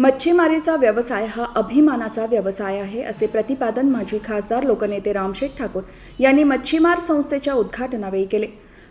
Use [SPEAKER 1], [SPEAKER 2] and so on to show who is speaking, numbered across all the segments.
[SPEAKER 1] मच्छीमारीचा व्यवसाय हा अभिमानाचा व्यवसाय आहे असे प्रतिपादन माजी खासदार लोकनेते रामशेठ ठाकूर यांनी मच्छीमार संस्थेच्या उद्घाटनावेळी केले.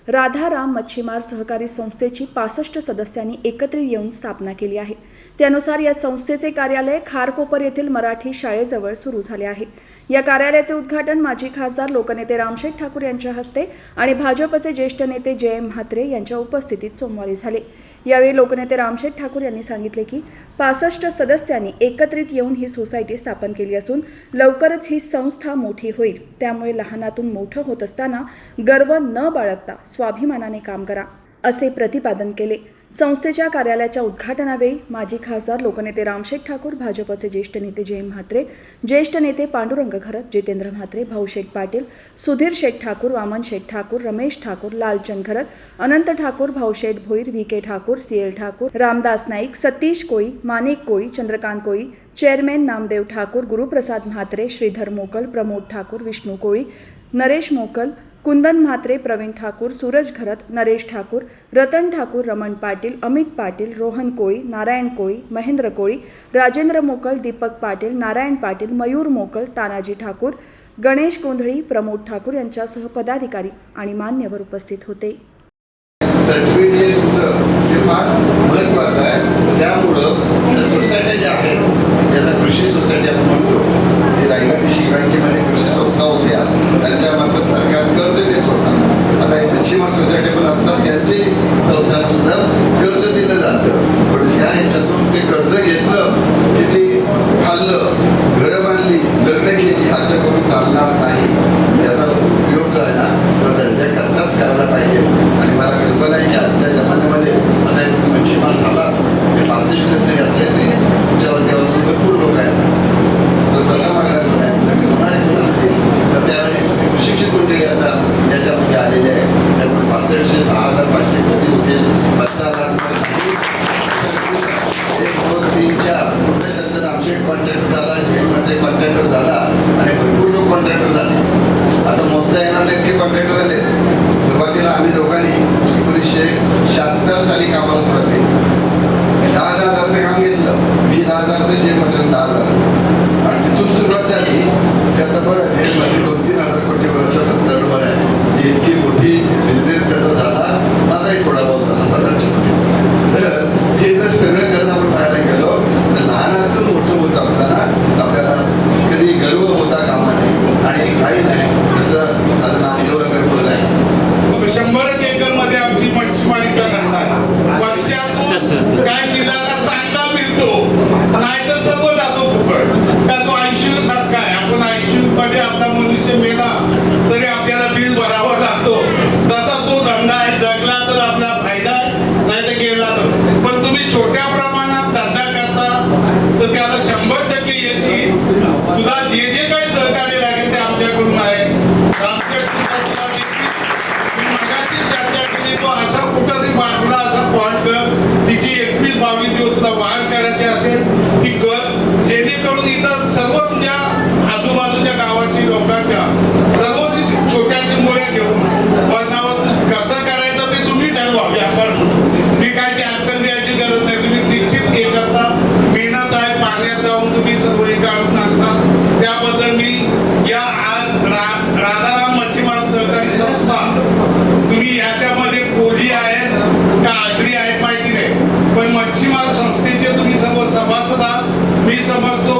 [SPEAKER 1] राधाराम मच्छीमार सहकारी संस्थेची पासष्ट सदस्यांनी एकत्रित येऊन स्थापना केली आहे. त्यानुसार या संस्थेचे कार्यालय खारकोपर येथील मराठी शाळेजवळ सुरू झाले आहे. या कार्यालयाचे उद्घाटन माजी खासदार लोकनेते रामशेठ ठाकूर यांच्या हस्ते आणि भाजपचे ज्येष्ठ नेते जयम म्हात्रे यांच्या उपस्थितीत सोमवारी झाले. यावेळी लोकनेते रामशेठ ठाकूर यांनी सांगितले की पासष्ट सदस्यांनी एकत्रित येऊन ही सोसायटी स्थापन केली असून लवकरच ही संस्था मोठी होईल. त्यामुळे लहानातून मोठं होत असताना गर्व न बाळगता स्वाभिमानाने काम करा असे प्रतिपादन केले. संस्थेच्या कार्यालयाच्या उद्घाटनावेळी माजी खासदार लोकनेते रामशेठ ठाकूर भाजपचे ज्येष्ठ नेते जय म्हात्रे ज्येष्ठ नेते Pandurang Gharat Jitendra Mhatre Bhausheth Patil Sudhir Sheth Thakur Vaman Sheth Thakur Ramesh Thakur Lalchand Gharat Anant Thakur Bhausheth Bhoir V K Thakur C L Thakur Ramdas Naik Satish Koli Manik Koli Chandrakant Koli chairman Namdev Thakur Guruprasad Mhatre Shridhar Mokal Pramod Thakur Vishnu कोळी नरेश मोकल कुंदन म्हात्रे प्रवीण ठाकूर सूरज घरत नरेश ठाकूर रतन ठाकूर रमण पाटील अमित पाटील रोहन कोळी नारायण कोळी महेंद्र कोळी राजेंद्र मोकल दीपक पाटील नारायण पाटील मयूर मोकल तानाजी ठाकूर गणेश गोंधळी प्रमोद ठाकूर यांच्यासह पदाधिकारी आणि मान्यवर उपस्थित होते.
[SPEAKER 2] कॉन्ट्रॅक्टर झाला जेलमध्ये म्हणजे कॉन्ट्रॅक्टर झाला आणि भरपूर लोक कॉन्ट्रॅक्टर झाले. आता मोजता येणार नाही इतके कॉन्ट्रॅक्टर झाले. सुरुवातीला आम्ही दोघांनी एकोणीसशे शहात्तर साली कामाला सुरुवात केली. दहा दहा हजारचं काम घेतलं. मी दहा हजारचं जेलमध्ये दहा हजार आणि तिथून सुरुवात झाली त्याचं बघा जेलमध्ये म्हणजे दोन तीन हजार कोटी वर्ष सत्तर आहे. इतकी मोठी
[SPEAKER 3] más